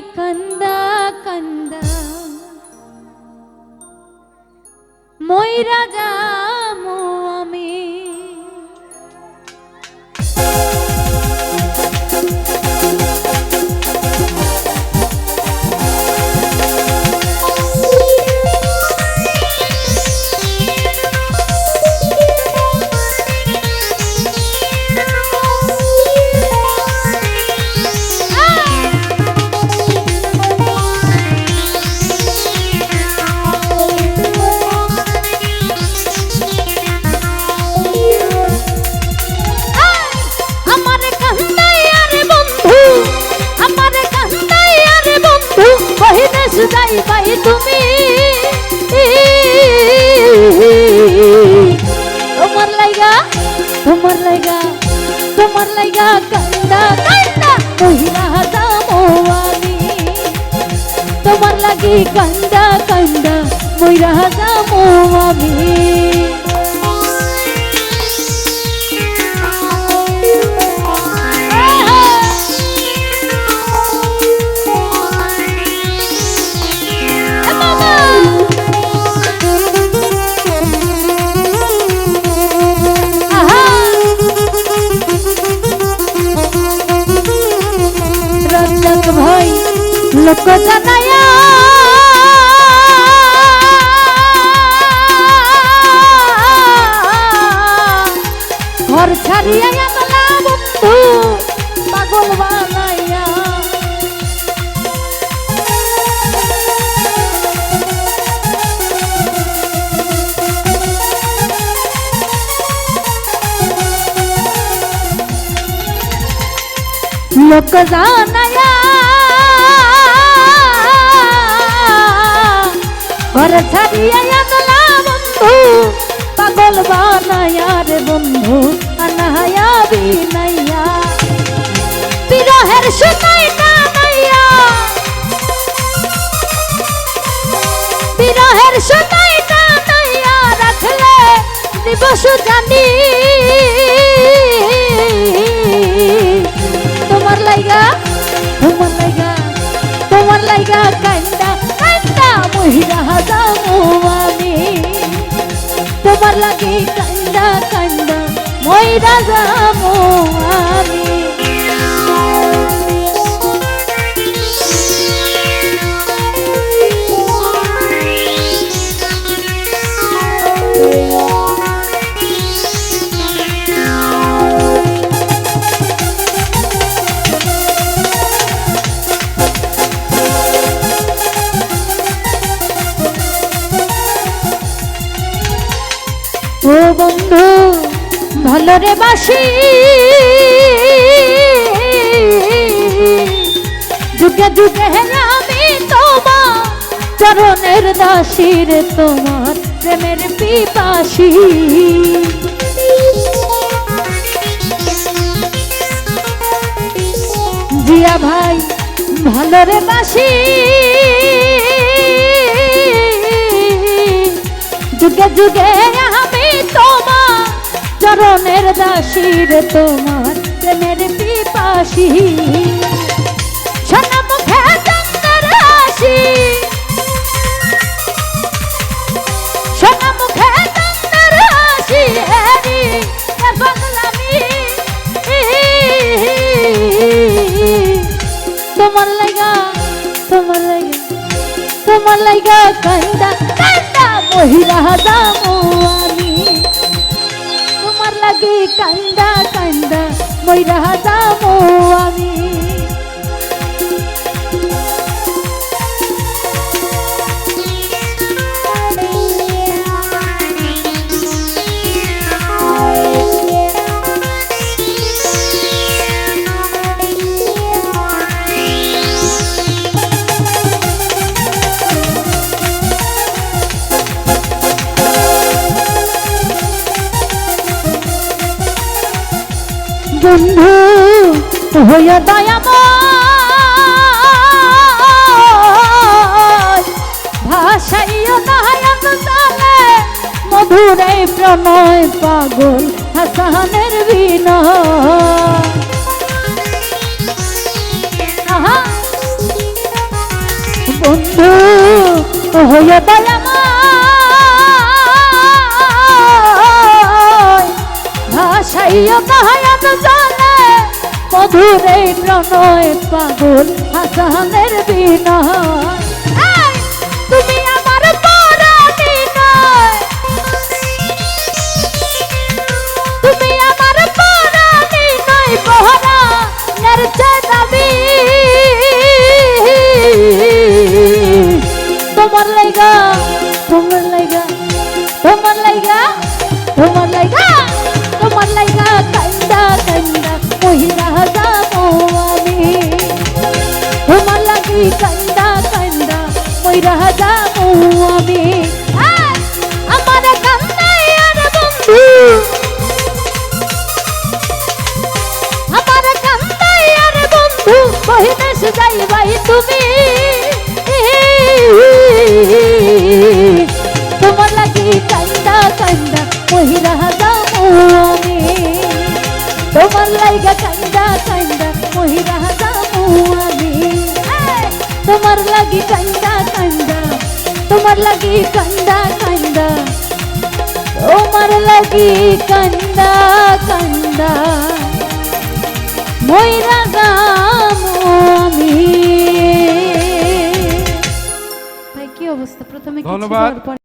কান্দা কান্দা ময়রা যামো তুমি তোমার লাইগা তোমার লাইগা তোমার লাইগা কান্দা কান্দা মহিলা আমি তোমার লাগি কান্দা কান্দা মইরা যাব লোক জানায়া। ঘর ছাড়িয়া লোক জানায়া সুতাই টানাইয়া বিরহের সুতাই টানাইয়া রাখলে দিবস জানি। তোমার লাইগা তোমার লাইগা তোমার লাইগা কান্দা কান্দা মহিলা যাব আমি তোমার লাগি কান্দা কান্দা মহিলা যাব আমি ও বন্ধু ভালরে বাসি। যুগে যুগে আমি তোমার চরণের দাসীর, তোমার প্রেমের পিপাসী। জিয়া ভাই ভালরে বাসি। যুগে যুগে চরণের দাসীর তোমার প্রেমের পিপাসী। তোমার লাগা তোমার লাগা তোমার কান্দা কান্দা মহিলা যাব আমি। লাগে কান্দা কান্দা মহিলা বন্ধু হইয়া দয়াময় ভাসাইও নাহায়াত তালে মধুরে প্রণয় পাগল হাসানের বন্ধু হইয়া তাহায়াত জানে মধুর এই প্রণয় পাগল হাসানের বিনয়। আয়, আমার কান্দাই আর বন্ধু। আমার কান্দাই আর বন্ধু বহিদেশ যাইবাই তুমি। তোমার লাগি কান্দা কান্দা মহিলা যাব আমি। তোমার লাইগা কান্দা কান্দা মহিলা যাব আমি। তোমার লাগি কান্দা তোমার লাগি কান্দা কান্দা। তোমার লাগি কান্দা কান্দা। ময়রা গামো আমি। ভাই কি অবস্থা? প্রথমে ধন্যবাদ।